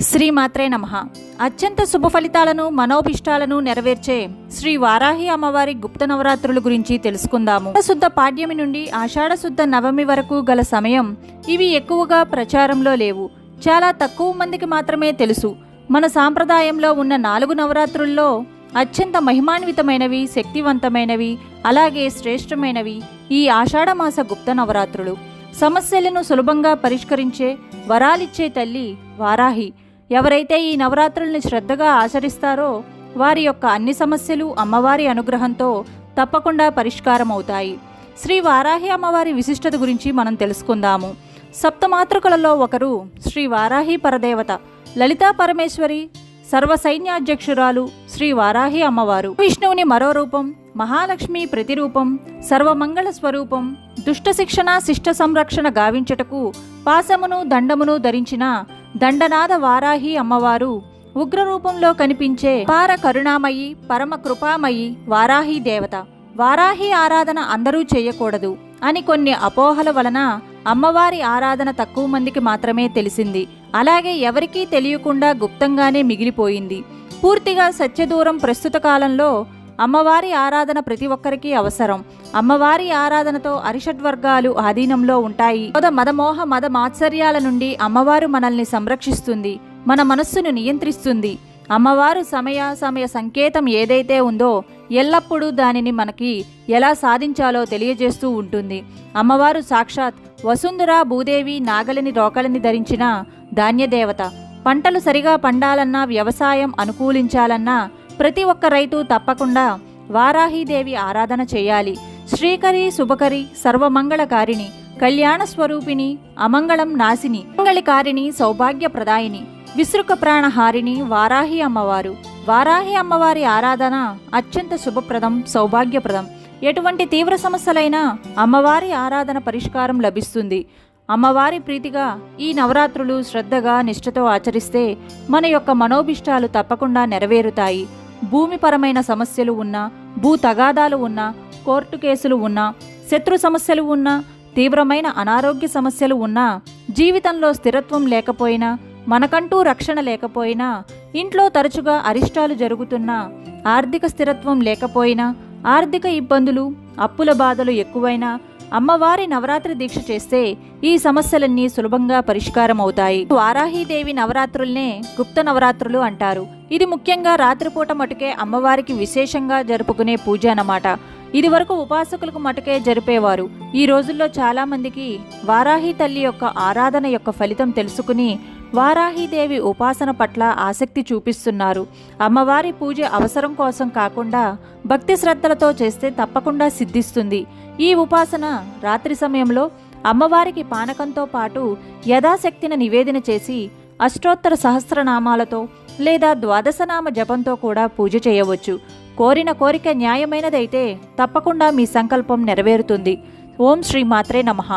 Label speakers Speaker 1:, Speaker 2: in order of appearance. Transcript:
Speaker 1: శ్రీమాత్రే నమ. అత్యంత శుభ ఫలితాలను మనోభిష్టాలను నెరవేర్చే శ్రీ వారాహి అమ్మవారి గుప్త నవరాత్రుల గురించి తెలుసుకుందాము. శుద్ధ పాడ్యమి నుండి ఆషాఢ శుద్ధ నవమి వరకు గల సమయం ఇవి ఎక్కువగా ప్రచారంలో లేవు. చాలా తక్కువ మందికి మాత్రమే తెలుసు. మన సాంప్రదాయంలో ఉన్న నాలుగు నవరాత్రుల్లో అత్యంత మహిమాన్వితమైనవి శక్తివంతమైనవి అలాగే శ్రేష్టమైనవి ఈ ఆషాఢమాస గుప్త నవరాత్రులు. సమస్యలను సులభంగా పరిష్కరించే వరాలిచ్చే తల్లి వారాహి. ఎవరైతే ఈ నవరాత్రుల్ని శ్రద్ధగా ఆచరిస్తారో వారి యొక్క అన్ని సమస్యలు అమ్మవారి అనుగ్రహంతో తప్పకుండా పరిష్కారం అవుతాయి శ్రీ వారాహి అమ్మవారి విశిష్టత గురించి మనం తెలుసుకుందాము. సప్తమాతృకలలో ఒకరు శ్రీ వారాహి పరదేవత లలితా పరమేశ్వరి సర్వసైన్యాధ్యక్షురాలు శ్రీ వారాహి అమ్మవారు. విష్ణువుని మరో రూపం మహాలక్ష్మి ప్రతిరూపం సర్వమంగళ స్వరూపం దుష్ట శిక్షణ శిష్ట సంరక్షణ గావించుటకు పాసమును దండమును ధరించిన దండనాథ వారాహి అమ్మవారు ఉగ్రరూపంలో కనిపించే పార కరుణామయి పరమ కృపామయి వారాహి దేవత. వారాహి ఆరాధన అందరూ చేయకూడదు అని కొన్ని అపోహల వలన అమ్మవారి ఆరాధన తక్కువ మందికి మాత్రమే తెలిసింది. అలాగే ఎవరికీ తెలియకుండా గుప్తంగానే మిగిలిపోయింది. పూర్తిగా సత్యదూరం ప్రస్తుత కాలంలో అమ్మవారి ఆరాధన ప్రతి ఒక్కరికి అవసరం. అమ్మవారి ఆరాధనతో అరిషడ్వర్గాలు ఆధీనంలో ఉంటాయి. మద మదమోహ మద మాత్సర్యాల నుండి అమ్మవారు మనల్ని సంరక్షిస్తుంది. మన మనస్సును నియంత్రిస్తుంది. అమ్మవారు సమయ సమయ సంకేతం ఏదైతే ఉందో ఎల్లప్పుడూ దానిని మనకి ఎలా సాధించాలో తెలియజేస్తూ ఉంటుంది. అమ్మవారు సాక్షాత్ వసుంధర భూదేవి నాగలిని రోకలిని ధరించిన ధాన్యదేవత. పంటలు సరిగా పండాలన్నా వ్యవసాయం అనుకూలించాలన్నా ప్రతి ఒక్క రైతు తప్పకుండా వారాహీదేవి ఆరాధన చేయాలి. శ్రీకరి శుభకరి సర్వమంగళకారిణి కళ్యాణ స్వరూపిణి అమంగళం నాశిని మంగళికారిణి సౌభాగ్యప్రదాయిని విసృక ప్రాణహారిణి వారాహి అమ్మవారు. వారాహి అమ్మవారి ఆరాధన అత్యంత శుభప్రదం సౌభాగ్యప్రదం. ఎటువంటి తీవ్ర సమస్యలైనా అమ్మవారి ఆరాధన పరిష్కారం లభిస్తుంది. అమ్మవారి ప్రీతిగా ఈ నవరాత్రులు శ్రద్ధగా నిష్ఠతో ఆచరిస్తే మన యొక్క మనోభిష్టాలు తప్పకుండా నెరవేరుతాయి. భూమిపరమైన సమస్యలు ఉన్నా భూ తగాదాలు ఉన్నా కోర్టు కేసులు ఉన్నా శత్రు సమస్యలు ఉన్నా తీవ్రమైన అనారోగ్య సమస్యలు ఉన్నా జీవితంలో స్థిరత్వం లేకపోయినా మనకంటూ రక్షణ లేకపోయినా ఇంట్లో తరచుగా అరిష్టాలు జరుగుతున్నా ఆర్థిక స్థిరత్వం లేకపోయినా ఆర్థిక ఇబ్బందులు అప్పుల బాధలు ఎక్కువైనా అమ్మవారి నవరాత్రి దీక్ష చేస్తే ఈ సమస్యలన్నీ సులభంగా పరిష్కారం అవుతాయి వారాహీదేవి నవరాత్రుల్నే గుప్త నవరాత్రులు అంటారు. ఇది ముఖ్యంగా రాత్రిపూట మటుకే అమ్మవారికి విశేషంగా జరుపుకునే పూజ అన్నమాట. ఇది వరకు ఉపాసకులకు మటుకే జరిపేవారు. ఈ రోజుల్లో చాలా మందికి వారాహి తల్లి యొక్క ఆరాధన యొక్క ఫలితం తెలుసుకుని వారాహీదేవి ఉపాసన పట్ల ఆసక్తి చూపిస్తున్నారు. అమ్మవారి పూజ అవసరం కోసం కాకుండా భక్తి శ్రద్ధలతో చేస్తే తప్పకుండా సిద్ధిస్తుంది. ఈ ఉపాసన రాత్రి సమయంలో అమ్మవారికి పానకంతో పాటు యథాశక్తిని నివేదన చేసి అష్టోత్తర సహస్రనామాలతో లేదా ద్వాదశనామ జపంతో కూడా పూజ చేయవచ్చు. కోరిన కోరిక న్యాయమైనదైతే తప్పకుండా మీ సంకల్పం నెరవేరుతుంది. ఓం శ్రీ మాత్రే నమః.